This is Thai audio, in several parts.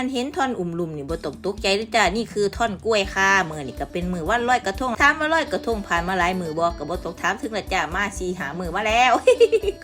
อันเห็นท่อนอุ่มลุมนี่บ่ตกตกใจเด้อจ้านี่คือท่อนกล้วยค่ะมือนี่ก็เป็นมือวันลอยกระทงถามว่าลอยกระทงผ่านมาหลายมือบ่ก็บ่ตกถามถึงละจ้ามาสีหามือมาแล้ว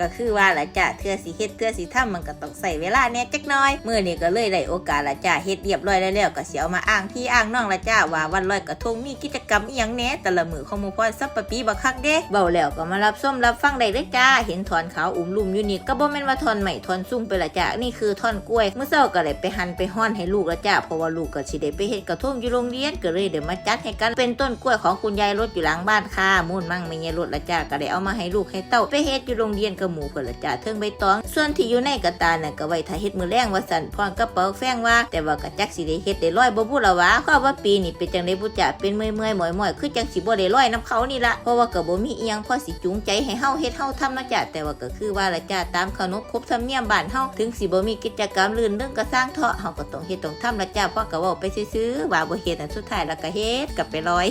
ก็คือว่าละจ้าเทือสิเฮ็ดเทือสิทำมันก็ต้องใส่เวลาแหน่จักน่อยมือนี้ก็เลยได้โอกาสละจ้าเฮ็ดเรียบร้อยแล้วก็เสิเอามาอ้างพี่อ้างน้องละจ้าว่าวันลอยกระทงมีกิจกรรมอีหยังแน่แต่ละมือของหมู่พ่อซับปะปีบักคักเด้เว้าแล้วก็มารับส้มรับฟังได้เด้จ้าเห็นถอนขาวอุ้มลุมอยู่นี่ก็บ่แม่นว่าถอนใหม่ถอนซุ่มไปละจ้านี่คือถอนกล้วยเมื่อเช้าก็เลยไปหั่นไปฮ้อนให้ลูกละจ้าเพราะว่าลูกก็สิได้ไปเฮ็ดกระทงอยู่โรงเรียนก็เลยเดี๋ยวมาจัดให้กันเป็นต้นกล้วยของคุณยายรถอยู่หลังบ้านค่ะมุ่นมั่งไม่ยายรถละจ้าก็ได้เอามาให้ลูกให้เต้าไปเฮ็ดอยู่โรงเรียนกับหมูเพิ่นละจ้าเทิงใบตอง ส่วนที่อยู่ในกระตาน่ะก็ไว้ถ้าเฮ็ดมือแรงว่าสั่นพรกระเป๋าแฟงว่า แต่ว่าก็จักสิได้เฮ็ดได้ร้อยบ่พูดละวะข้อว่าปีนี้เป็นจังได๋บุจ้าเป็นเมื่อยๆหมอยๆคือจังสิบ่ได้ร้อยน้ำเขานี่ละเพราะว่าก็บ่มีอีหยังพอสิจูงใจให้เฮาเฮ็ดเฮาทำนะจ้าแต่ว่าก็คือว่าละจ้าตามขนบครบธรรมเนียมบ้านเฮาถึงสิบ่มีกิจกรรมลื่นเรื่องก็สร้างเถาะเฮาก็ต้องเฮ็ดต้องทำละจ้าพราะก็เว้าไปซื่อๆว่าบ่เฮ็ดอันสุดท้ายแล้วก็เฮ็ดกลับไปร้อย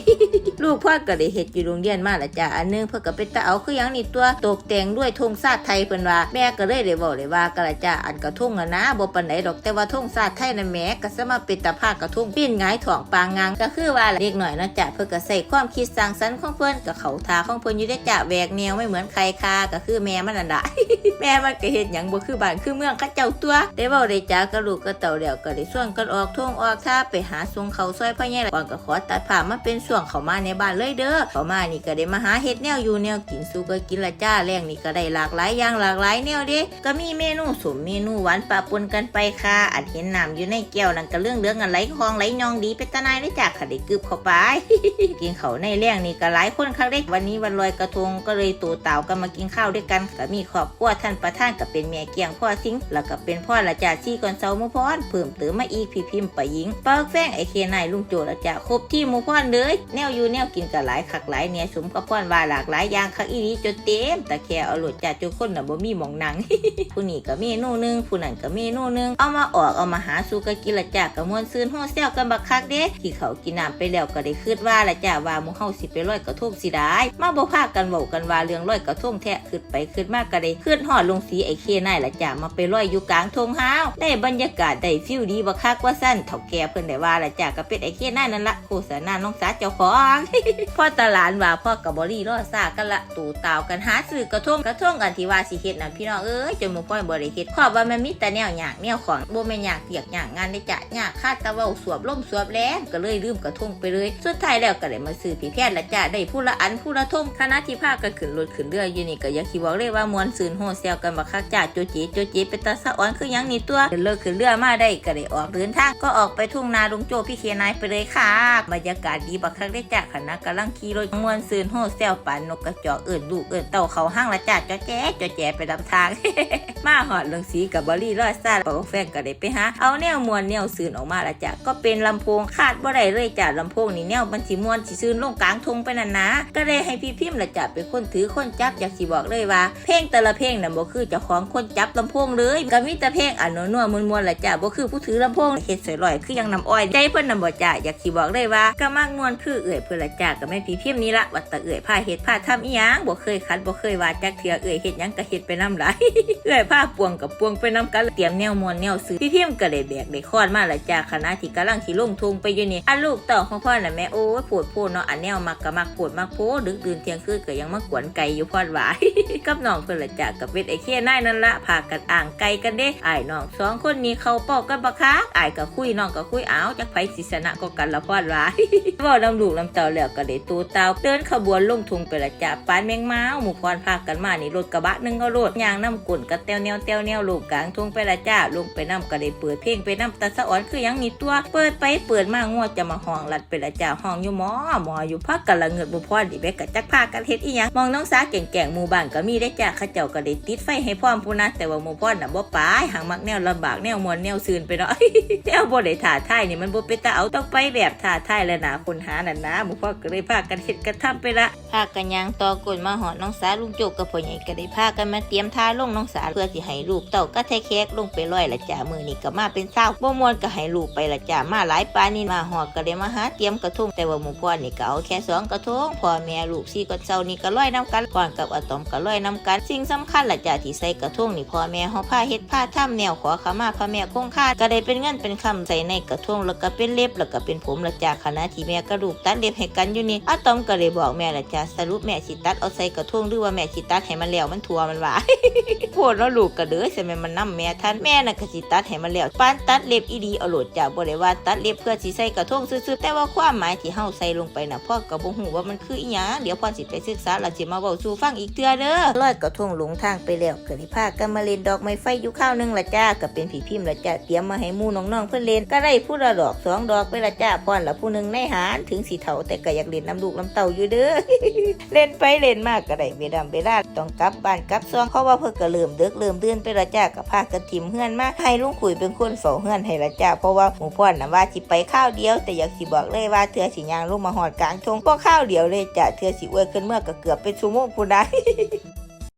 ลูกพ่อก็ได้เฮ็ดอยู่โรงเรียนมาละจ้าอันนึงเพิ่นก็เป็นตาเอาคือหยังนี่ตัวตกแต่งด้วยธงชาติไทยเพิ่นว่าแม่ก็เลยได้เว้าเลยว่าก็ละจ้าอันกระทงอะนะบ่ปานใดดอกแต่ว่าธงชาติไทยนั่นแหมก็สมาเป็นตาภาคกระทงปีนหงายถ่องปางงางก็คือว่าเด็กหน่อยนะจ้าเพิ่นก็ใส่ความคิดสร้างสรรค์ของเพิ่นกับเขาทาของเพิ่นอยู่ได้จ้าแหวกแนวไม่เหมือนใครค่ะก็คือแม่มันนั่นล่ะแม่มันก็เฮ็ดหยังบ่คือบ้านคือเมืองเขาเจ้าตัวได้เว้าได้จ้ากับลูกกับเต่าแล้วก็ได้ส่วนกันออกท่งออกท่าไปหาสงเขาซอยพ่อใหญ่ก่อนก็ขอตัดผ้ามาเป็นส่วงเขามาในบ้านเลยเด้อเขามานี่ก็ได้มาหาเฮ็ดแนวอยู่แนวกินสู้ก็กินละจ้าแรงนี่ก็ได้หลากหลายอย่างหลากหลายแนวเด้ก็มีเมนูสมเมนูหวานปะปนกันไปค่ะอันเห็นน้ำอยู่ในแก้วนั่นก็เรื่องเรื่องอันไหลคลองไหลยองดีเป็นตานายเลยจ้าค่ะได้กึบเข้าไป กินเขาในแรงนี่ก็หลายคนคักเด้วันนี้วันลอยกระทงก็เลยตูเต่ากันมากินข้าวด้วยกันก็มีครอบครัวท่านประธานก็เป็นแม่เกียงพ่อสิงแล้วก็เป็นพ่อละจ่าซี่ก่อนเซาหมุพรเพิ่มติมมาอีกพี่พิมพ์ไปหญิงเปิกแฟงไอเคนายลุงโจละจ่าครบที่หมุพรเลยแนวอยู่แนวกินก็หลายคักหลายเนี่ยสมกับพรว่าหลากหลายอย่างคักอีนี้จนเต็มแต่แค่เอาหลดจ่าจุคนน่ะบ่มีหมองหนังผู้นี้ก็เมนูนึงผู้นั้นก็เมนูนึงเอามาออกเอามาหาสู่กันกินละจ่ากะมวนซื่นโฮแซวกันบักคักเด้ที่เขากินน้ำไปแล้วก็ได้คิดว่าละจ่าว่าหมู่เฮาสิไปลอยกระทงสิได้มาบ่พากันเว้ากันว่าเรื่องลอยกระทงแท้คิดไปคิดมากก็ได้คิดฮอดลงสีไอเคนายละจ่ามาไปลอยอยู่กลางทงเฮาได้บรรยากาศได้ฟิลู่ดีบักคักว่าสั้นเฒ่าแก่เพิ่นได้ว่าละจ่าก็เป็นไอ้เคนายนั่นละโฆษณาน้องสาเจ้าของพ่อตาหลานว่าพ่อกับบอรี่รอซากันละตู่ตาวกันหาซื้อกระทงกระทงกันที่ว่าสิเฮ็ดนั่นพี่น้องเอ้ยจนมู่พ่อยบ่ได้เฮ็ดขอบว่ามันมีแต่แนวหยากแนวของบ่แม่นหยากเปียกหยากงานได้จ้ะหยากคาดตะเว้าสวบล่มสวบแล้งก็เลยลืมกระทงไปเลยสุดท้ายแล้วก็ได้มาซื้อพี่แพทย์ละจ้ะได้ผู้ละอันผู้ละทงคณะที่พาคกันขึ้นรถขึ้นเรืออยู่นี่ก็อย่าคิดบอกเลยว่ามวนซืนโฮแซวกันบักคักจ้าโจจีโจจีเป็นตาสะอ่อนคือหยังนี่ตัวเลิกขึ้นเรือมาได้ก็ได้ออกเดินทางก็ออกไปทุ่งนาลุงโจพี่เคนายไปเลยค่ะบรรยากาศดีบักคักได้จ้ะคณะกำลังขี่รถมวนซืนโฮแซวปานนกกระจอกเอิ่นลูกเอิ่นเต่าเขาห้างละจ้ะจอแจ๊จอแจ๊ไปลำทางมาหอดเรื่องสีกับบอรี่รอดซ่าปอกแฟนก็ได้ไปหาเอาแนวมวนแนวซืนออกมาละจ้ะก็เป็นลำโพงคาดบ่ได้เลยจ้ะลำโพงนี่แนวมันสิมวนสิซืนลงกลางทงไปนั่นนะก็เลยให้พี่พิมพ์ละจ้ะเป็นคนถือคนจับอยากสิบอกเลยว่า เพลงแต่ละเพลงน่ะบ่คือเจ้าของคนจับลำโพงเลยก็มีแต่เพลงอันนัวๆมวนๆละจ้ะบ่คือผู้ถือลำโพงเฮ็ดสวยลอยคือยังนำอ้อยใจเพิ่นน่ะบ่จ้ะอยากสิบอกเลยว่าก็มักมวนคือเอื่อยเพิ่นละจ้ะก็แม่พี่พิมพ์นี่ละว่าแตะเอื่อยผ้าเฮ็ดผ้าทำอีหยังบ่เคยคัดบ่เคยว่าจักเทื่อเอื่อยเฮ็ดหยังก็เฮ็ดไปน้ำหลายเอื่อยผ้าปวงกับปวงไปน้ำกันเตรียมแนวมวนแนวซื้อพี่พิมพ์ก็ได้แบกได้คอนมาละจ้ะคณะที่กำลังสิลงทุงไปอยู่นี่อันลูกเต่าของพ่อน่ะแม่โอ้ยปวดโพดเนาะอันแนวมักก็มักปวดมักโพดึกดื่นเที่ยงคืนก็ยังมากวนไก่อยู่พอดหวายกับน้องเพิ่นละจ้ะกับเป็ดไอ้เคียนายนั่นละพากันอ่างไก่กันเด้อ้ายน้องสองคนนี้เขาเป้ากันบักคักอ้ายก็คุยน้องก็คุยเอาจักไผสิชนะก็กันละพอดหวายเว้าลำลูกลำเต่าแล้วก็ได้ตูเต่าเดินขบวนลงทุงไปละจ้ะปานแมงเมาหมู่พรพากันมานี่รถกระบะนึงก็รถยางน้ำกุ่นกระเตียวแนวเตียวแนวลูกกลางทุงไปละจ้ะลงไปน้ำก็ได้เปิดเพลงไปน้ำตาสะอ่อนคือยังนี่ตัว เปิดไปเปิดมางวดจะมาห้องลัดไปละจ้ะห้องอยู่หมอหมออยู่พักกันละเงิดบุพรดิเบกกะจักพากันเฮ็ดอีหยังมองน้องสาแก่งๆหมู่บ้านก็มีได้จ้ะเขาเจ้าก็ได้ติดไฟให้พร้อมพูนะแต่ว่าหมู่พ่อน่ะบ่ปายหางมักแนวลำบากแนวมวนแนวซืนไปเนาะแนวบ่ได้ถ่าท่ายนี่มันบ่เป็นตาเอาต้องไปแบบถ่าท่ายแล้วนะคนหานั่นนะหมู่พ่อก็เลยพากันเฮ็ดกันทำไปละพากันยางต่อกลมาหอดน้องสาลุงโจกกับพ่อใหญ่ก็ได้พากันมาเตรียมท่าลงน้องสาเพื่อสิให้ลูกเต่าก็แท้แคกลงไปลอยละจ้ะมือนี่ก็มาเป็นเศร้าบ่มวนก็ให้ลูกไปละจ้ะมาหลายปานนี่มาหอดก็ได้มาหาเตรียมกระทุ่งแต่ว่าหมู่พ่อนี่ก็เอาแค่สองกระทุ่งพ่อแม่ลูกสี่ก็เจ้านี่ก็ลอยน้ำกันก่อนกับอะตอมก็ลอยน้ำกันสิ่งสำคัญละจ้ะที่ใส่กระทุ่งนี่พ่อแม่เฮาพาเฮ็ดพาทำแนวขอขมาพระแม่คงคาก็ก็ได้เป็นเงินเป็นคำใส่ในกระทงแล้วก็เป็นเล็บแล้วก็เป็นผมละจ้าขณะที่แม่กระดูกตัดเล็บให้กันอยู่นี่อาตอมก็เลยบอกแม่ละจ้าสรุปแม่สิตัดเอาใส่กระทงหรือว่าแม่สิตัดให้มันแล้วมันทัวมันว่าโพดแล้วลูกก็เด้อใช่ไหมมันนํแม่ท่านแม่น่ะก็สิตัดให้มันแล้วปานตัดเล็บอีดีเอาโหลดจ้าบ่ได้ว่าตัดเล็บเพื่อสิใส่กระทงซื่อๆแต่ว่าความหมายที่เฮาใส่ลงไปน่ะพ่อก็บ่ฮู้ว่ามันคืออีหยังเดี๋ยวพ่อสิไปศึกษาแล้วสิมาเว้าสู่ฟังอีกเทื่อเด้อลอยกระทงหลงทางไปแล้วก็เลยพากันมาเล่นดอกไม้ไฟอยู่ข้าวนึงละจ้าก็เป็นผีพิมพ์ละจ้าเตรียมมาให้มูน้องๆเพิ่อนเล่นก็ได้ผู้ละดอกสองดอกไปละจ้าป้อนละผู้หนึ่งในหารถึงสิเฒ่าแต่ก็อยากเล่นน้ำลูกน้ำเต่าอยู่เด้อเล่นไปเล่นมากก็ได้เวลาเวลาต้องกลับบ้านกลับซองเพราะว่าเพิ่นก็เริ่มเดึกเริ่มเดือนไปละจ้าก็พากันทิมเฮือนมาให้ลุงขุยเป็นคนเฝ้าเฮือนให้ละจ้าเพราะว่าหมูพ่อนนะว่าสิไปข้าวเดียว แต่อยากสิบอกเลยว่าเธอสิย่างลงมาหอดกลางทงบ่ข้าวเดียวเลยจ้าเธอสิอวยขึ้นเมื่อก็เกือบเป็นชั่วโมงพูนได้